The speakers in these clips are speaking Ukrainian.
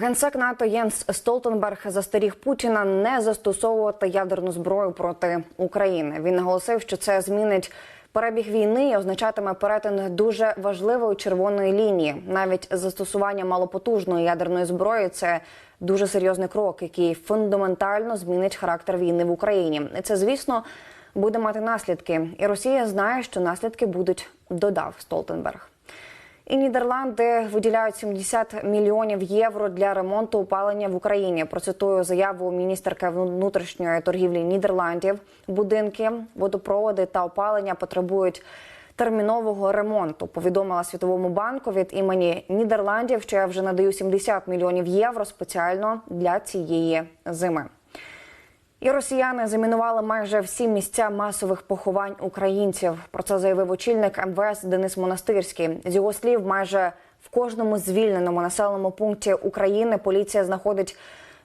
Генсек НАТО Єнс Столтенберг застеріг Путіна не застосовувати ядерну зброю проти України. Він наголосив, що це змінить перебіг війни і означатиме перетин дуже важливої червоної лінії. Навіть застосування малопотужної ядерної зброї це дуже серйозний крок, який фундаментально змінить характер війни в Україні. І це, звісно, буде мати наслідки. І Росія знає, що наслідки будуть, додав Столтенберг. І Нідерланди виділяють 70 мільйонів євро для ремонту опалення в Україні. Процитую заяву міністерки внутрішньої торгівлі Нідерландів. Будинки, водопроводи та опалення потребують термінового ремонту. Повідомила Світовому банку від імені Нідерландів, що я вже надаю 70 мільйонів євро спеціально для цієї зими. І росіяни замінували майже всі місця масових поховань українців. Про це заявив очільник МВС Денис Монастирський. З його слів, майже в кожному звільненому населеному пункті України поліція знаходить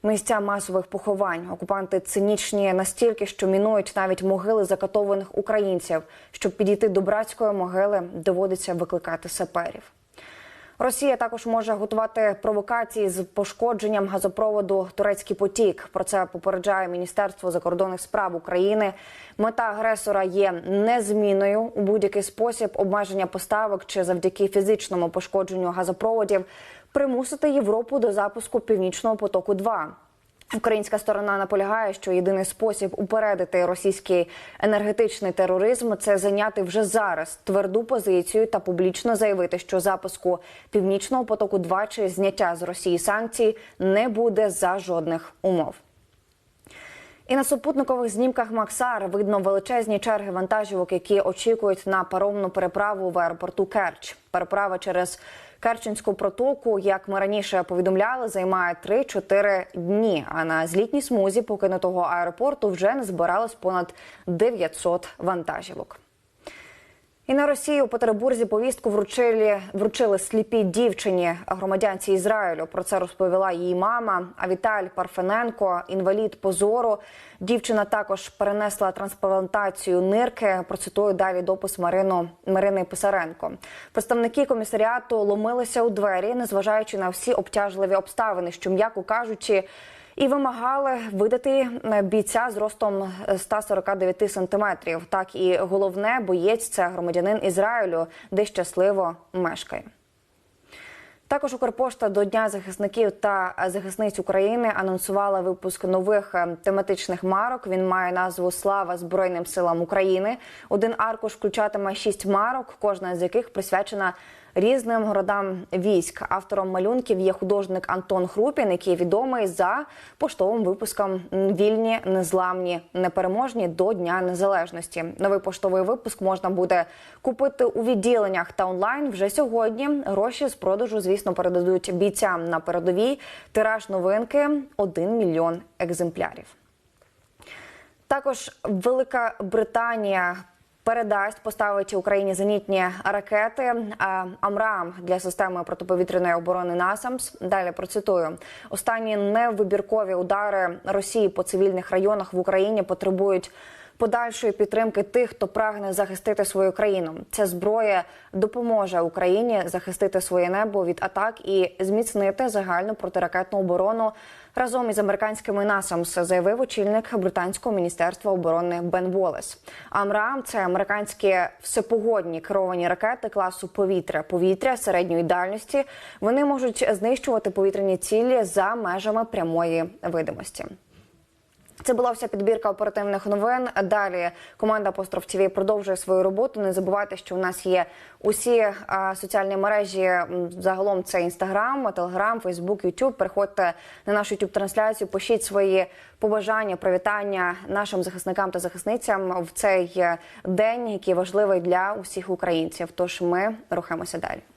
місця масових поховань. Окупанти цинічні настільки, що мінують навіть могили закатованих українців. Щоб підійти до братської могили, доводиться викликати саперів. Росія також може готувати провокації з пошкодженням газопроводу Турецький потік. Про це попереджає Міністерство закордонних справ України. Мета агресора є незмінною у будь-який спосіб обмеження поставок чи завдяки фізичному пошкодженню газопроводів примусити Європу до запуску північного потоку. 2 Українська сторона наполягає, що єдиний спосіб упередити російський енергетичний тероризм це зайняти вже зараз тверду позицію та публічно заявити, що запуску північного потоку 2 чи зняття з Росії санкцій не буде за жодних умов. І на супутникових знімках Максар видно величезні черги вантажівок, які очікують на паромну переправу в аеропорту Керч. Переправа через Керченську протоку, як ми раніше повідомляли, займає 3-4 дні. А на злітній смузі покинутого аеропорту вже не збиралось понад 900 вантажівок. І на Росії у Петербурзі повістку вручили вручили сліпій дівчині громадянці Ізраїлю. Про це розповіла її мама. А Віталь Парфененко, інвалід позору. Дівчина також перенесла трансплантацію нирки. Процитую далі допис Марину Марини Писаренко. Представники комісаріату ломилися у двері, незважаючи на всі обтяжливі обставини, що м'яко кажучи. І вимагали видати бійця з ростом 149 сантиметрів. Так і головне боєць це громадянин Ізраїлю, де щасливо мешкає. Також Укрпошта до Дня захисників та захисниць України анонсувала випуск нових тематичних марок. Він має назву Слава Збройним силам України. Один аркуш включатиме шість марок, кожна з яких присвячена різним городам військ. Автором малюнків є художник Антон Хрупін, який відомий за поштовим випуском Вільні, незламні, непереможні до Дня Незалежності. Новий поштовий випуск можна буде купити у відділеннях та онлайн вже сьогодні. Гроші з продажу, звісно, передадуть бійцям на передовій. Тираж новинки 1 мільйон екземплярів. Також Велика Британія передасть поставить Україні зенітні ракети Амрам для системи протиповітряної оборони НАСАМС. Далі процитую останні невибіркові удари Росії по цивільних районах в Україні потребують. Подальшої підтримки тих, хто прагне захистити свою країну. Ця зброя допоможе Україні захистити своє небо від атак і зміцнити загальну протиракетну оборону разом із американськими НАСАМС, заявив очільник британського міністерства оборони Бен Волес. Амрам це американські всепогодні керовані ракети класу повітря, повітря середньої дальності. Вони можуть знищувати повітряні цілі за межами прямої видимості. Це була вся підбірка оперативних новин. Далі команда Постров ТВ продовжує свою роботу. Не забувайте, що у нас є усі а, соціальні мережі. Загалом це інстаграм, телеграм, фейсбук, ютуб. Переходьте на нашу ютуб трансляцію. Пишіть свої побажання, привітання нашим захисникам та захисницям в цей день, який важливий для усіх українців. Тож ми рухаємося далі.